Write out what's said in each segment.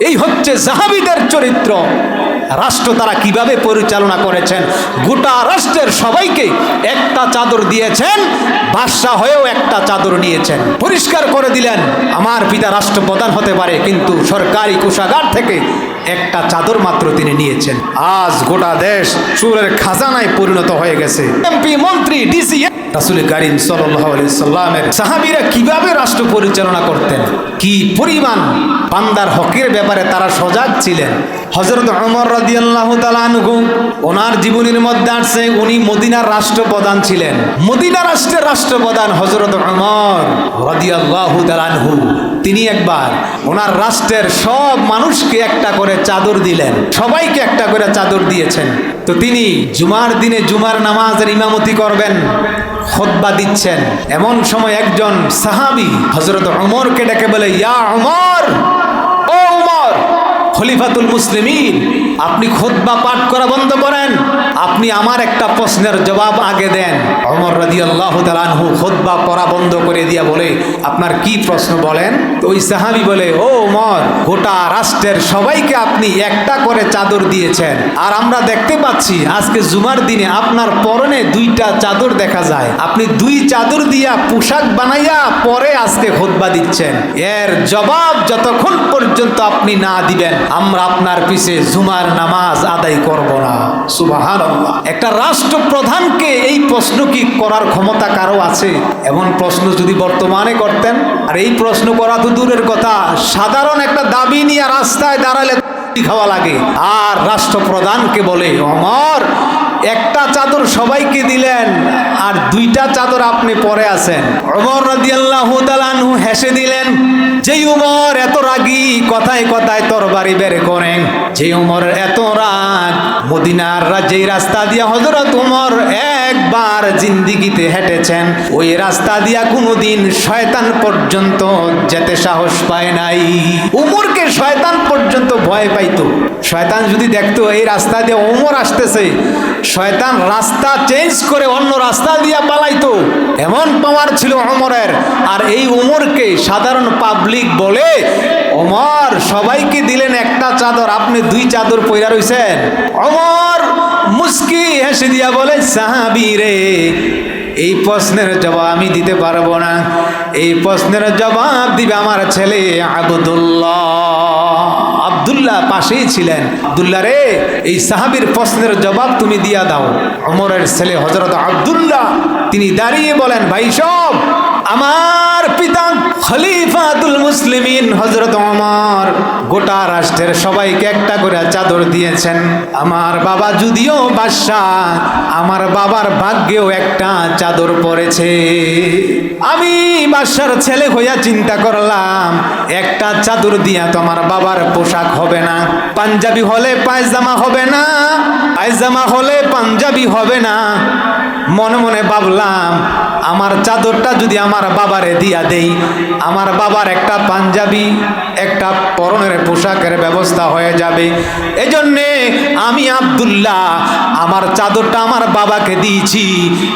এই হচ্ছে জাহাবিদের চরিত্র। রাষ্ট্র তারা কীভাবে পরিচালনা করেছেন? গোটা রাষ্ট্রের সবাইকে একটা চাদর দিয়েছেন, বাদশাহ হয়েও একটা চাদর নিয়েছেন। পরিষ্কার করে দিলেন, আমার পিতা রাষ্ট্রপ্রধান হতে পারে, কিন্তু সরকারি কোষাগার থেকে একটা চাদর মাত্র তিনি নিয়েছেন। আজ গোটা দেশ চুরের খাজানায় পরিণত হয়ে গেছে। এমপি, মন্ত্রী, ডিসি, রাসুল করিম সাল্লামের সাহাবিরা কীভাবে রাষ্ট্র পরিচালনা করতেন? কি পরিমাণ বান্দার হকের ব্যাপারে তারা সজাগ ছিলেন? হজরত অমর রাদিয়াল্লাহু তাআলাহু ওনার জীবনের মধ্যে আসছে, উনি মদিনার রাষ্ট্রপ্রধান ছিলেন। মদিনা রাষ্ট্রের রাষ্ট্রপ্রধান হজরত অমর রাদিয়াল্লাহু তাআলাহু তিনি একবার ওনার রাষ্ট্রের সব মানুষকে একটা করে চাদর দিলেন, সবাইকে একটা করে চাদর দিয়েছেন। তো তিনি জুমার দিনে জুমার নামাজের ইমামতি করবেন, খোদবা দিচ্ছেন। এমন সময় একজন সাহাবি হজরত অমরকে ডেকে বলে, ইয়া অমর ও উমর, খলিফাতুল মুসলিমিন, আপনি খোদবা পাঠ করা বন্ধ করেন, আপনি আমার একটা প্রশ্নের জবাব আগে দেন। রাজি আল্লাহ তালানহু খোদবা পড়া বন্ধ করে দিয়া বলে, আপনার কি প্রশ্ন বলেন? ওই সাহাবি বলে, ও উমর, গোটা রাষ্ট্রের সবাইকে আপনি একটা করে চাদর দিয়েছেন। আর আমরা দেখতে পাচ্ছি আজকে জুমার দিনে আপনার পরনে দুইটা চাদর দেখা যায়। আপনি দুই চাদর দিয়া পোশাক বানাইয়া পরে আজকে দিচ্ছেন। এর জবাব যতক্ষণ পর্যন্ত আপনি না দিবেন, আমরা আপনার পিছে জুমার নামাজ আদায় করব না। সুবাহান একটা রাষ্ট্রপ্রধানকে এই প্রশ্ন কি করার ক্ষমতা কারও আছে? এমন প্রশ্ন যদি বর্তমানে করতেন, আর এই প্রশ্ন করা তো দূরের কথা, সাধারণ একটা দাবি নিয়ে রাস্তায় দাঁড়ালে খাওয়া লাগে। আর রাষ্ট্রপ্রধানকে বলে, অমর, একটা চাদর সবাইকে দিলেন, আর দুইটা চাদর আপনি পরে আছেন। অমর রাদিয়াল্লাহু হেসে দিলেন, যেই উমর এত রাগী, কথায় কথায় তরবারি বের করেন। যে উমর এত রাগ, মদিনার যেই রাস্তা দিয়ে হজরত উমর একবার জিন্দিগিতে হেঁটেছেন। ওই রাস্তা দিয়া কোনোদিন শয়তান পর্যন্ত যেতে সাহস পায় নাই। উমরকে শয়তান পর্যন্ত ভয় পাইতো। শয়তান যদি দেখতো, এই রাস্তা দিয়ে ওমর আসতেছে, শয়তান রাস্তা চেঞ্জ করে অন্য রাস্তা দিয়া পালাইতো। এমন পাওয়ার ছিল ওমরের আর এই ওমরকে সাধারণ পাবলিক বলে ওমর সবাইকে দিলেন একটা চাদর, আপনি দুই চাদর পইরা রইছেন। ওমর মুস্কি হেসে দিয়া বলে, সাহাবি রে, এই প্রশ্নের জবাব আমি দিতে পারব না। এই প্রশ্নের জবাব দিবে আমার ছেলে আবদুল্লাহ। আবদুল্লাহ পাশেই ছিলেন। আবদুল্লাহ রে, এই সাহাবির প্রশ্নের জবাব তুমি দিয়া দাও। অমরের ছেলে হজরত আবদুল্লাহ, তিনি দাঁড়িয়ে বলেন, ভাই সব আমার পিতা খলিফাতুল মুসলিমিন হজরত অমর গোটা রাষ্ট্রের সবাইকে একটা করে চাদর দিয়েছেন। আমার বাবা যদিও বাদশাহ, আমার বাবার ভাগ্যেও একটা চাদর পড়েছে আমি বাদশার ছেলে হইয়া চিন্তা করলাম, একটা চাদর দিয়া তো আমার বাবার পোশাক হবে না, পাঞ্জাবি হলে পায়জামা হবে না, পায়জামা হলে পাঞ্জাবি হবে না। মনে মনে ভাবলাম আমার চাদরটা যদি আমার বাবারে দিয়া দেই, আমার বাবার একটা পাঞ্জাবি, একটা পরনের পোশাকের ব্যবস্থা হয়ে যাবে। এজন্যে আমি আবদুল্লাহ, আমার চাদরটা আমার বাবাকে দিয়েছি।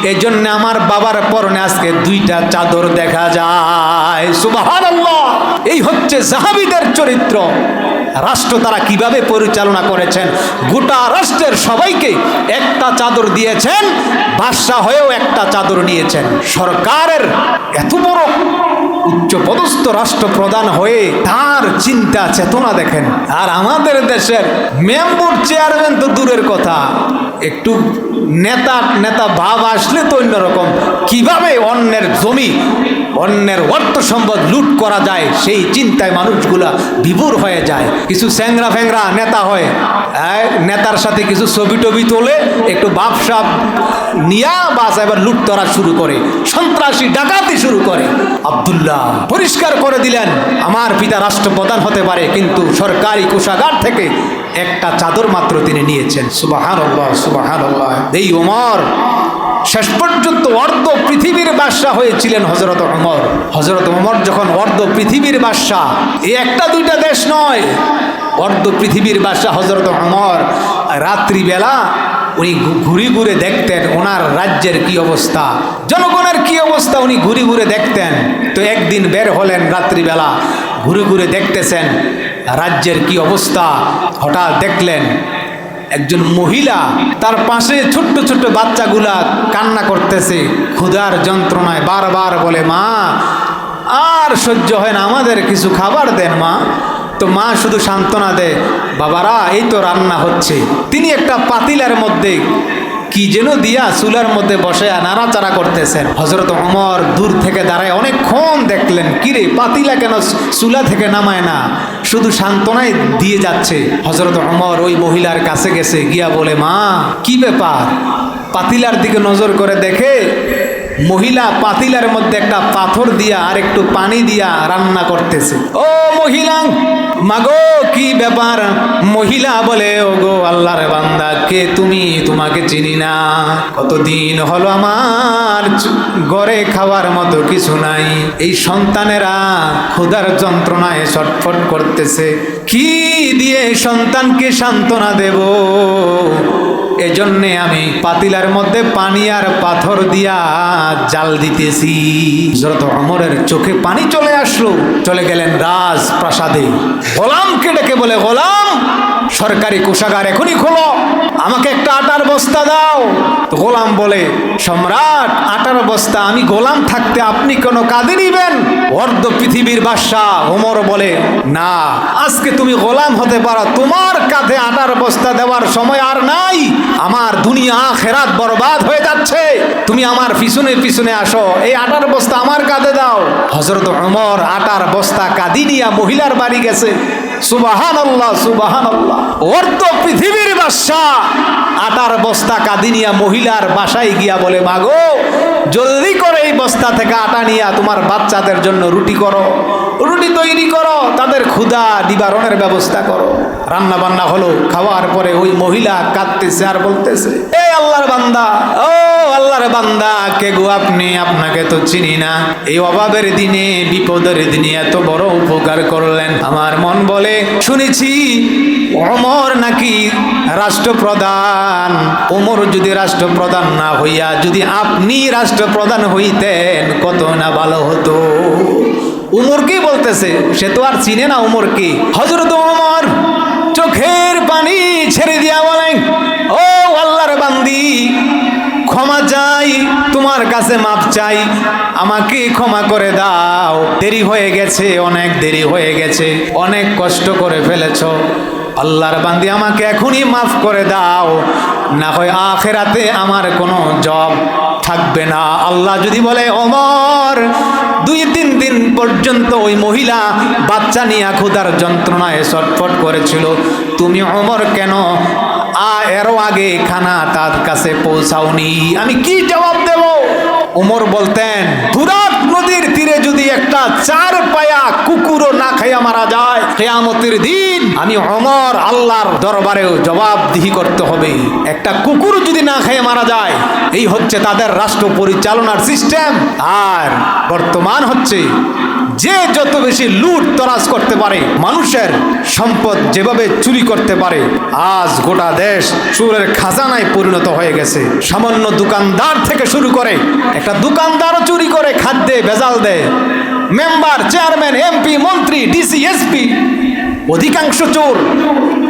এজন্য আমার বাবার পরনে আজকে দুইটা চাদর দেখা যায়। সুবাহান এই হচ্ছে জাহাবিদের চরিত্র। রাষ্ট্র তারা কীভাবে পরিচালনা করেছেন? গোটা রাষ্ট্রের সবাইকে একটা চাদর দিয়েছেন, বাদশাহ হয়েও একটা চাদর নিয়েছেন। সরকারের এত বড় উচ্চ পদস্থ রাষ্ট্রপ্রধান হয়ে তার চিন্তা, চেতনা দেখেন। আর আমাদের দেশের মেম্বর চেয়ারম্যান তো দূরের কথা। একটু নেতা নেতা ভাব আসলে তো অন্যরকম। কীভাবে অন্যের জমি, অন্যের অর্থ সম্পদ লুট করা যায়, সেই চিন্তায় মানুষগুলা বিভোর হয়ে যায়। কিছু স্যাংরা ফ্যাংরা নেতা হয় নেতার সাথে কিছু ছবি টবি তোলে, একটু বাপসাপ নিয়া বাস এবার লুট করা শুরু করে, সন্ত্রাসী ডাকাতি শুরু করে। আবদুল্লাহ পরিষ্কার করে দিলেন, আমার পিতা রাষ্ট্রপ্রধান হতে পারে, কিন্তু সরকারি কোষাগার থেকে একটা চাদর মাত্র তিনি নিয়েছেন। সুবাহান সুবাহান এই ওমর শেষ পর্যন্ত অর্ধ পৃথিবীর বাদশাহ হয়েছিলেন হজরত অমর হজরত অমর যখন অর্ধ পৃথিবীর বাদশাহ এই একটা দুইটা দেশ নয়। অর্ধ পৃথিবীর বাদশাহ হজরত অমর রাত্রিবেলা উনি ঘুরে ঘুরে দেখতেন ওনার রাজ্যের কি অবস্থা, জনগণের কি অবস্থা উনি ঘুরে ঘুরে দেখতেন। তো একদিন বের হলেন রাত্রিবেলা, ঘুরে ঘুরে দেখতেছেন রাজ্যের কি অবস্থা, হঠাৎ দেখলেন একজন মহিলা তার পাশে ছোট্ট ছোট্ট বাচ্চাগুলা কান্না করতেছে। ক্ষুধার যন্ত্রণায় বারবার বলে, মা, আর সহ্য হয় না, আমাদের কিছু খাবার দেন, মা। তো মা শুধু সান্ত্বনা দেয়, বাবারা, এই তো রান্না হচ্ছে। তিনি একটা পাতিলার মধ্যে কি যেন দিয়া চুলার মধ্যে বসে নাড়াচাড়া করতেছেন। হজরত অমর দূর থেকে দাঁড়ায় অনেকক্ষণ দেখলেন, কিরে, পাতিলা কেন চুলা থেকে নামায় না? শুধু সান্ত্বনায় দিয়ে যাচ্ছে। হজরত অমর ওই মহিলার কাছে গেছে, গিয়া বলে, মা, কি ব্যাপার? পাতিলার দিকে নজর করে দেখে মহিলা পাতিলার মধ্যে একটা পাথর দিয়া আর একটু পানি দিয়া রান্না করতেছে। ও মহিলা, মাগো, কি ব্যাপার? মহিলা বলে ও গো আল্লাহর বান্দা, কে তুমি? তোমাকে চিনি না। কতদিন হলো আমার ঘরে খাওয়ার মতো কিছু নাই। এই সন্তানেরা ক্ষুধার যন্ত্রণায় ছটফট করতেছে। কি দিয়ে সন্তানকে সান্ত্বনা দেব? এজন্যে আমি পাতিলার মধ্যে পানি আর পাথর দিয়া জাল দিতেছি। হযরত অমরের চোখে পানি চলে আসলো। চলে গেলেন রাজ প্রাসাদে গোলামকে ডেকে বলে, গোলাম সরকারি কোষাগার এখনই খোলো। আমাকে একটা আটার বস্তা দাও। গোলাম বলে, সম্রাট, আটার বস্তা, আমি গোলাম থাকতে আপনি কোন কাঁদে নিবেন? অর্ধ পৃথিবীর বাদশাহ ওমর বলে, না, আজকে তুমি গোলাম হতে পারো। তোমার কাঁধে আটার বস্তা দেওয়ার সময় আর নাই। আমার দুনিয়া খেরাত বরবাদ হয়ে যাচ্ছে। তুমি আমার পিছনে পিছনে আসো। এই আটার বস্তা আমার কাঁধে দাও। হজরত ওমর আটার বস্তা কাঁদি নিয়া মহিলার বাড়ি গেছে। সুবাহান আল্লাহ আল্লাহ ওর তো পৃথিবীর বাদশাহ। আটার বস্তা কাদিনিয়া মহিলার বাসায় গিয়া বলে, মাগো, জলদি করে এই বস্তা থেকে আটা নিয়া তোমার বাচ্চাদের জন্য রুটি করো। রুটি তৈরি করো, তাদের ক্ষুধা নিবারণের ব্যবস্থা করো। রান্না বান্না হলো, খাওয়ার পরে ওই মহিলা কাঁদতেছে আর বলতেছে, এ আল্লাহর বান্দা, ও আল্লাহর বান্দা, কে গো আপনি? আপনাকে তো চিনি না। এই অভাবের দিনে, বিপদের দিনে এত বড় উপকার করলেন। আমার মন বলে, শুনেছি, অমর নাকি রাষ্ট্রপ্রধান? ওমর যদি রাষ্ট্রপ্রধান না হইয়া, যদি আপনি রাষ্ট্রপ্রধান হইতেন, কত না ভালো হতো। উমরকে বলতেছে? সে তো আর চিনে না উমর উমরকে হজরত ওমর, চোখের পানি ছেড়ে দিয়া বলেন, ও আল্লাহর বান্দি চাই, তোমার কাছে মাপ চাই। আমাকে ক্ষমা করে দাও। দেরি হয়ে গেছে, অনেক দেরি হয়ে গেছে। অনেক কষ্ট করে ফেলেছ। আল্লাহর বান্দি, আমাকে এখনই মাফ করে দাও। না হয় আখেরাতে আমার কোনো জব থাকবে না। আল্লাহ যদি বলে অমর দুই তিন দিন পর্যন্ত ওই মহিলা বাচ্চা নিয়ে ক্ষুধার যন্ত্রণায় ছটফট করেছিল। তুমি অমর কেন এরও আগে খানা তার কাছে পৌঁছাওনি। আমি কি জবাব দেব? ওমর বলতেন তুরাত নদীর তীরে যদি একটা চার পায়া কুকুরও না খাইয়া মারা যায়, কেয়ামতের দিন আমি অমর আল্লাহর দরবারেও জবাবদিহি করতে হবে। একটা কুকুর যদি না খেয়ে মারা যায়, এই হচ্ছে তাদের রাষ্ট্র পরিচালনার সিস্টেম। আর বর্তমান হচ্ছে যে যত বেশি লুট তরাজ করতে পারে, মানুষের সম্পদ যেভাবে চুরি করতে পারে, আজ গোটা দেশ চুরের খাজানায় পরিণত হয়ে গেছে। সামান্য দোকানদার থেকে শুরু করে একটা দোকানদারও চুরি করে খাদ্যে ভেজাল দেয়। মেম্বার, চেয়ারম্যান, এমপি, মন্ত্রী, ডিসি, এসপি, অধিকাংশ চোর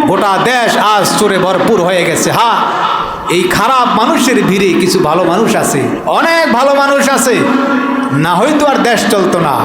গোটা দেশ আজ চোরে ভরপুর হয়ে গেছে। হ্যাঁ এই খারাপ মানুষের ভিড়ে কিছু ভালো মানুষ আছে। অনেক ভালো মানুষ আছে। না হয়তো আর দেশ চলতো না।